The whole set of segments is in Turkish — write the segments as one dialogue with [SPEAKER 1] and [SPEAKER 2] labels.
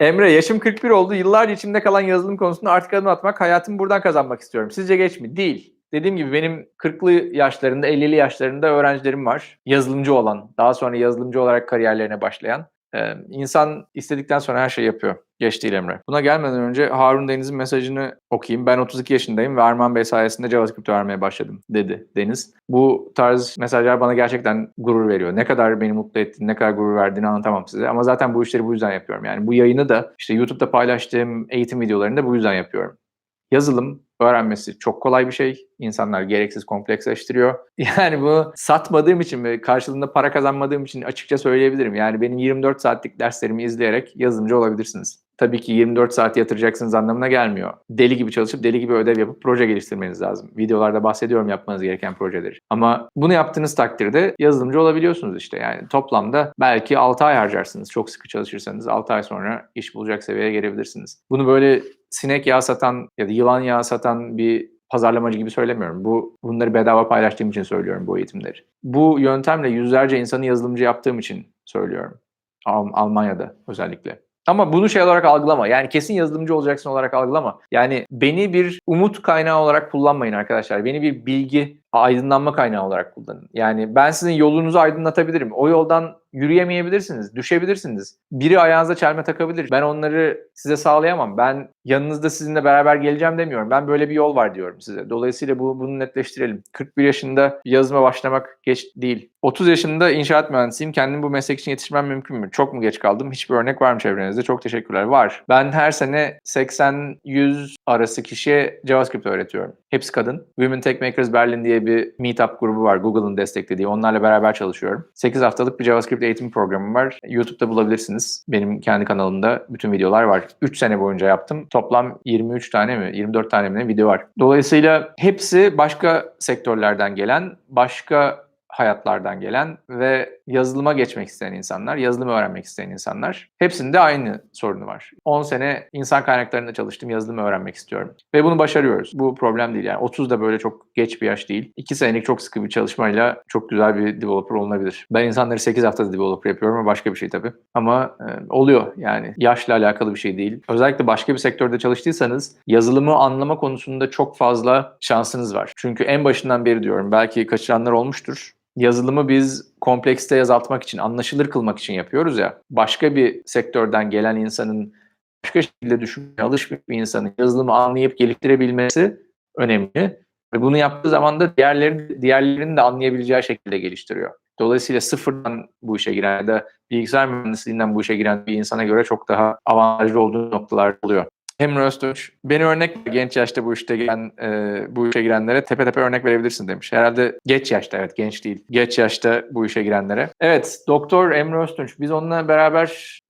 [SPEAKER 1] Emre yaşım 41 oldu. Yıllarca içimde kalan yazılım konusunda artık adım atmak, hayatımı buradan kazanmak istiyorum. Sizce geç mi? Değil. Dediğim gibi benim 40'lı yaşlarında, 50'li yaşlarında öğrencilerim var. Yazılımcı olan, daha sonra yazılımcı olarak kariyerlerine başlayan. Ee, insan istedikten sonra her şeyi yapıyor. Geç değil Emre. Buna gelmeden önce Harun Deniz'in mesajını okuyayım. Ben 32 yaşındayım ve Arman Bey sayesinde JavaScript öğrenmeye başladım dedi Deniz. Bu tarz mesajlar bana gerçekten gurur veriyor. Ne kadar beni mutlu ettiğini, ne kadar gurur verdiğini anlatamam size. Ama zaten bu işleri bu yüzden yapıyorum. Yani bu yayını da işte YouTube'da paylaştığım eğitim videolarını da bu yüzden yapıyorum. Yazılım öğrenmesi çok kolay bir şey. İnsanlar gereksiz kompleksleştiriyor. Yani bunu satmadığım için ve karşılığında para kazanmadığım için açıkça söyleyebilirim. Yani benim 24 saatlik derslerimi izleyerek yazılımcı olabilirsiniz. Tabii ki 24 saat yatıracaksınız anlamına gelmiyor. Deli gibi çalışıp deli gibi ödev yapıp proje geliştirmeniz lazım. Videolarda bahsediyorum yapmanız gereken projeleri. Ama bunu yaptığınız takdirde yazılımcı olabiliyorsunuz işte. Yani toplamda belki 6 ay harcarsınız. Çok sıkı çalışırsanız 6 ay sonra iş bulacak seviyeye gelebilirsiniz. Bunu böyle sinek yağı satan ya da yılan yağı satan bir pazarlamacı gibi söylemiyorum. Bu bunları bedava paylaştığım için söylüyorum bu eğitimleri. Bu yöntemle yüzlerce insanı yazılımcı yaptığım için söylüyorum. Al- Almanya'da özellikle. Ama bunu şey olarak algılama. Yani kesin yazılımcı olacaksın olarak algılama. Yani beni bir umut kaynağı olarak kullanmayın arkadaşlar. Beni bir bilgi, aydınlanma kaynağı olarak kullanın. Yani ben sizin yolunuzu aydınlatabilirim. O yoldan yürüyemeyebilirsiniz, düşebilirsiniz. Biri ayağınıza çelme takabilir. Ben onları size sağlayamam. Ben yanınızda sizinle beraber geleceğim demiyorum. Ben böyle bir yol var diyorum size. Dolayısıyla bu, bunu netleştirelim. 41 yaşında yazılıma başlamak geç değil. 30 yaşında inşaat mühendisiyim. Kendim bu meslek için yetişmem mümkün mü? Çok mu geç kaldım? Hiçbir örnek var mı çevrenizde? Çok teşekkürler. Var. Ben her sene 80-100 arası kişiye JavaScript öğretiyorum. Hepsi kadın. Women Tech Makers Berlin diye bir meetup grubu var. Google'ın desteklediği. Onlarla beraber çalışıyorum. 8 haftalık bir JavaScript eğitim programı var. YouTube'da bulabilirsiniz. Benim kendi kanalımda bütün videolar var. 3 sene boyunca yaptım. Toplam 23 tane mi 24 tane mi video var. Dolayısıyla hepsi başka sektörlerden gelen, başka hayatlardan gelen ve yazılıma geçmek isteyen insanlar, yazılımı öğrenmek isteyen insanlar. Hepsinde aynı sorunu var. 10 sene insan kaynaklarında çalıştım, yazılımı öğrenmek istiyorum. Ve bunu başarıyoruz. Bu problem değil yani. 30 da böyle çok geç bir yaş değil. 2 senelik çok sıkı bir çalışmayla çok güzel bir developer olunabilir. Ben insanları 8 haftada developer yapıyorum ama başka bir şey tabii. Ama e, oluyor yani. Yaşla alakalı bir şey değil. Özellikle başka bir sektörde çalıştıysanız yazılımı anlama konusunda çok fazla şansınız var. Çünkü en başından beri diyorum belki kaçıranlar olmuştur yazılımı biz kompleksite azaltmak için, anlaşılır kılmak için yapıyoruz ya. Başka bir sektörden gelen insanın başka şekilde düşünmeye alışmış bir insanın yazılımı anlayıp geliştirebilmesi önemli. Ve bunu yaptığı zaman da diğerleri, diğerlerinin de anlayabileceği şekilde geliştiriyor. Dolayısıyla sıfırdan bu işe giren ya da bilgisayar mühendisliğinden bu işe giren bir insana göre çok daha avantajlı olduğu noktalar oluyor. Emre Öztunç, beni örnek genç yaşta bu işte giren, e, bu işe girenlere tepe tepe örnek verebilirsin demiş. Herhalde geç yaşta evet genç değil. Geç yaşta bu işe girenlere. Evet Doktor Emre Öztunç biz onunla beraber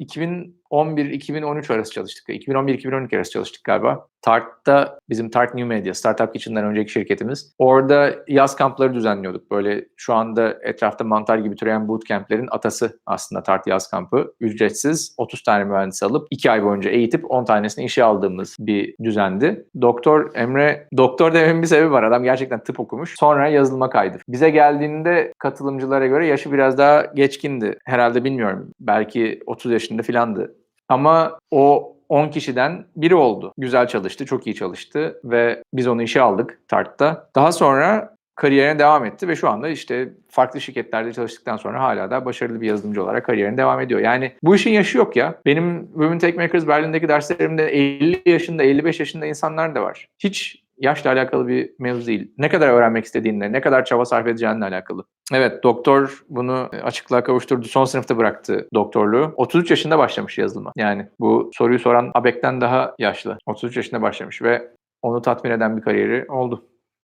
[SPEAKER 1] 2011-2013 arası çalıştık. 2011-2012 arası çalıştık galiba. Tart'ta bizim Tart New Media, Startup Kitchen'dan önceki şirketimiz. Orada yaz kampları düzenliyorduk. Böyle şu anda etrafta mantar gibi türeyen bootcamp'lerin atası aslında Tart yaz kampı. Ücretsiz 30 tane mühendis alıp 2 ay boyunca eğitip 10 tanesini işe aldığımız bir düzendi. Doktor Emre, doktor dememin bir sebebi var. Adam gerçekten tıp okumuş. Sonra yazılıma kaydı. Bize geldiğinde katılımcılara göre yaşı biraz daha geçkindi. Herhalde bilmiyorum. Belki 30 yaşında filandı. Ama o 10 kişiden biri oldu. Güzel çalıştı, çok iyi çalıştı ve biz onu işe aldık Tart'ta. Daha sonra kariyerine devam etti ve şu anda işte farklı şirketlerde çalıştıktan sonra hala da başarılı bir yazılımcı olarak kariyerine devam ediyor. Yani bu işin yaşı yok ya. Benim Women Tech Makers Berlin'deki derslerimde 50 yaşında, 55 yaşında insanlar da var. Hiç yaşla alakalı bir mevzu değil. Ne kadar öğrenmek istediğinle, ne kadar çaba sarf edeceğinle alakalı. Evet, doktor bunu açıklığa kavuşturdu. Son sınıfta bıraktı doktorluğu. 33 yaşında başlamış yazılıma. Yani bu soruyu soran Abek'ten daha yaşlı. 33 yaşında başlamış ve onu tatmin eden bir kariyeri oldu.